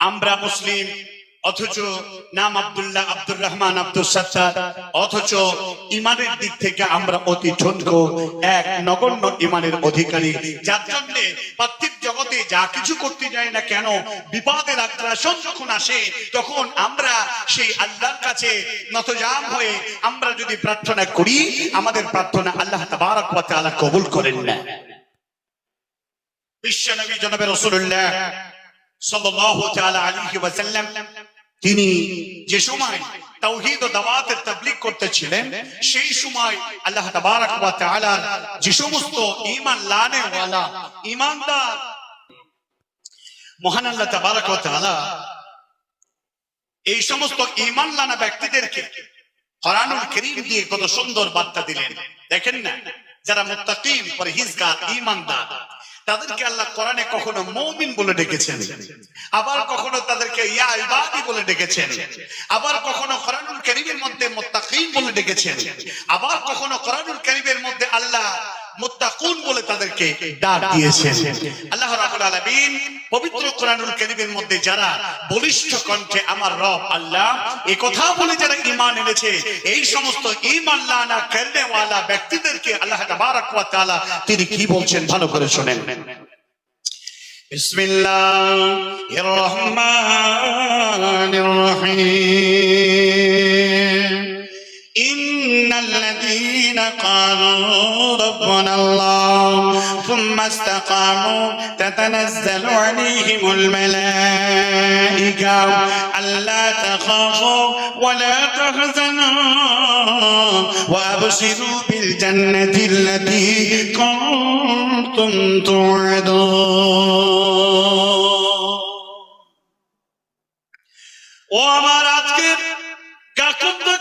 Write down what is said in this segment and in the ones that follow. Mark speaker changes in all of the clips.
Speaker 1: আমরা মুসলিম, অথচ নাম আব্দুল্লাহ আব্দুর রহমান আব্দুল সত্তার, অথচ ইমানের দিক থেকে আমরা অতি ছোট্ট এক নগণ্য ইমানের অধিকারী। যার জন্য পার্থিব জগতে যা কিছু করতে যাই না কেন আগ্রাসন যখন আসে, তখন আমরা সেই আল্লাহর কাছে নতজাম হয়ে আমরা যদি প্রার্থনা করি, আমাদের প্রার্থনা আল্লাহ তাবারক কবুল করেন না। বিশ্বনবী জনাবে রাসূলুল্লাহ তিনি যে সময় তাওহীদ ও দাওয়াতের করতেছিলেন, সেই সময় আল্লাহ ওয়া যে সমস্ত ঈমান লানে ওয়ালা ঈমানদার, মহান আল্লাহ ওয়া তাআলা এই সমস্ত ঈমান লানা ব্যক্তিদেরকে কোরআনুল কারীম দিয়ে কত সুন্দর বার্তা দিলেন। দেখেন না, যারা মুত্তাকিন পরহেজগার, ঈমানদার তাদেরকে আল্লাহ কোরআনে কখনো মৌমিন বলে ডেকেছেন আবার কখনো তাদেরকে ইয়া ইবাদি বলে ডেকেছেন আবার কখনো কোরআনুল কারীমের মধ্যে মুত্তাকিন বলে ডেকেছেন আবার কখনো কোরআনুল কারীমের মধ্যে আল্লাহ মুত্তাকুন বলে তাদেরকে ডাক দিয়েছেন। আল্লাহ রাব্বুল আলামিন পবিত্র কোরআনুল কারীমের মধ্যে যারা বলিষ্ঠ কণ্ঠে আমার রব আল্লাহ এই কথা বলে যারা ঈমান এনেছে, এই সমস্ত ঈমান লানা করনেওয়ালা ব্যক্তিদেরকে আল্লাহ তাবারক ওয়া তাআলা তিনি কি বলছেন ভালো করে শুনেন। বিসমিল্লাহির রহমানির রহিম। قالوا ربنا الله. ثم استقاموا. تتنزل عليهم الملائكة. ألا تخافوا ولا تحزنوا. وأبشروا بالجنة التي كنتم توعدون. وما راتك كنت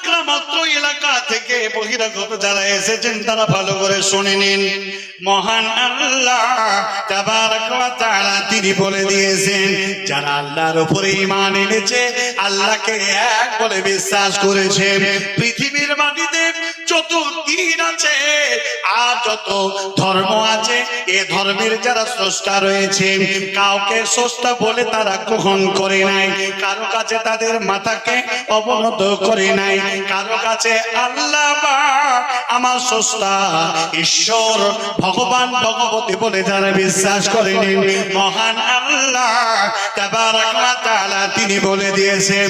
Speaker 1: আল্লাহ তিনি বলে দিয়েছেন, যারা আল্লাহর উপরে ইমান এনেছে, আল্লাহকে এক বলে বিশ্বাস করেছে পৃথিবীর মাটিতে যত দিন আছে, আর যত ধর্ম আছে, এ ধর্মের যারা স্রষ্টা রয়েছে, কাউকে স্রষ্টা বলে তারা গ্রহণ করে নাই, কারও কাছে তাদের মাথাকে অবনত করে নাই, কারও কাছে আল্লাহ আমার স্রষ্টা, ঈশ্বর, ভগবান, ভগবতী বলে যারা বিশ্বাস করেনি মহান আল্লাহ তিনি বলে দিয়েছেন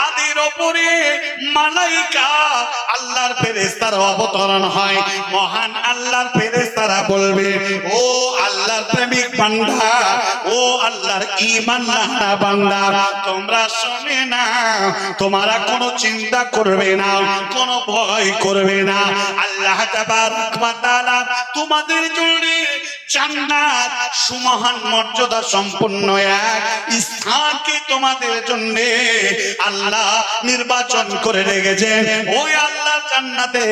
Speaker 1: উপরে মালাইকা, আল্লাহর ফেরেশতার অবতরণ হয়। মহান আল্লাহর ফেরেশতারা বলবে, ও আল্লাহর প্রেমিক ও আল্লাহর বান্দা, তোমরা শুনে না তোমরা কোনো চিন্তা করবে না, কোনো ভয় করবে না। আল্লাহ তোমাদের জন্য জান্নাত সুমহান মর্যাদা সম্পন্ন এক তোমাদের জন্য? আল্লাহ নির্বাচন করে রেখেছেন। ওই আল্লাহ জান্নাতে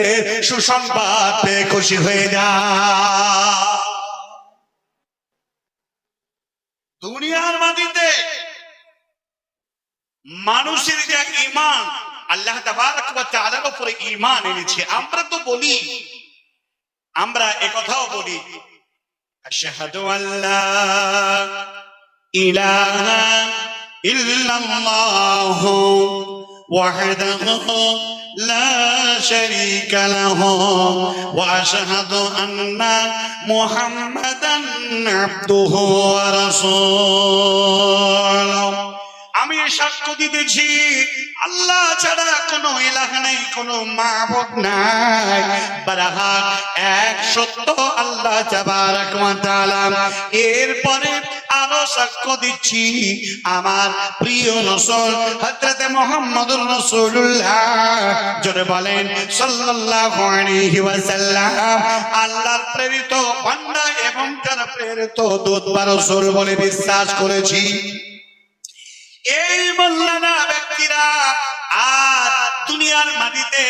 Speaker 1: সুসংবাদ খুশি হয়ে যা। দুনিয়ার মাটিতে মানুষের যে ইমান আল্লাহ তাআলার উপরে ঈমান এনেছে। আমরা তো বলি, আমরা একথাও বলি আশহাদু আল্লা ইলাহা ইল্লাল্লাহ ওয়াহদাহু لا شريك له واشهد ان محمدا عبده ورسوله আমি সাক্ষ্য দিতেছি আল্লাহ ছাড়া কোনো ইলাহ নাই কোনো মাবুদ নাই বারাহাক এক সত্য আল্লাহ এরপরে আরও সাক্ষ্য দিচ্ছি আমার প্রিয় রাসূল, হযরত মুহাম্মদুর রাসূলুল্লাহ। জোরে বলেন প্রেরিত এবং তার প্রেরিত বলে বিশ্বাস করেছি। এই আর দুনিয়ার মাটিতে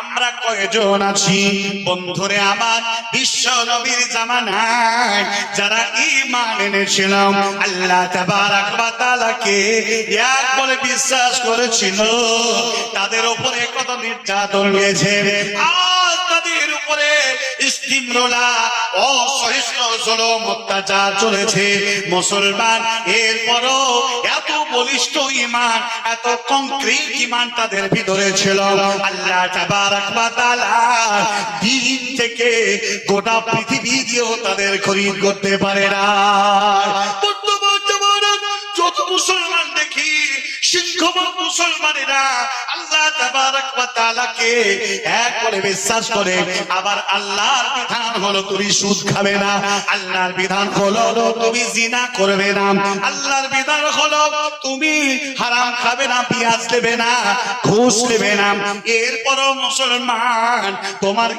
Speaker 1: আমরা কয়জন আছি? বন্ধুরে, আমার বিশ্ব নবীর জামানায় যারা ইমান এনেছিলাম, আল্লাহ তাবারাক এক বলে বিশ্বাস করেছিল, তাদের উপরে কত নির্যাতন হয়েছে। আর তাদের উপরে অসহিষ্ণু অত্যাচার চলেছে। মুসলমান, এরপরও এত বলিষ্ঠ ইমান, এত কংক্রিট ইমান তাদের ভিতরে ছিল। আল্লাহ দিন থেকে গোটা পৃথিবী দিয়েও তাদের খরিদ করতে পারে না। মুসলমান সিংহবান মুসলমানেরা আল্লাহ ওয়া তাআলাকে এক বিশ্বাস করে, আবার আল্লাহর বিধান হলো তুমি সুদ খাবে না, আল্লাহর বিধান হলো তুমি করবে না, আল্লাহর বিধান হলো তুমি হারাম খাবে না, পেঁয়াজ দেবে না, ঘুষ দেবে না। মুসলমান তোমার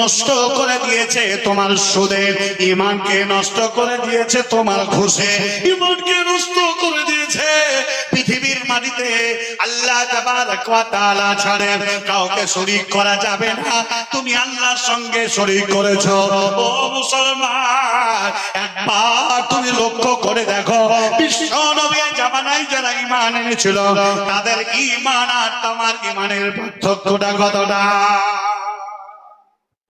Speaker 1: নষ্ট করে দিয়েছে তোমার সুদে ইমানকে নষ্ট করে দিয়েছে তোমার ঘুষে মাটিতে আল্লাহ ছাড়ে, কাউকে শরীক করা যাবে না। তুমি আল্লাহর সঙ্গে শরীক করেছ। ও মুসলমান, একবার তুমি লক্ষ্য করে দেখো, বিশ্ব নবীর যারা ঈমান এনেছিল, তাদের ঈমান আর তোমার ঈমানের পার্থক্যটা কতটা?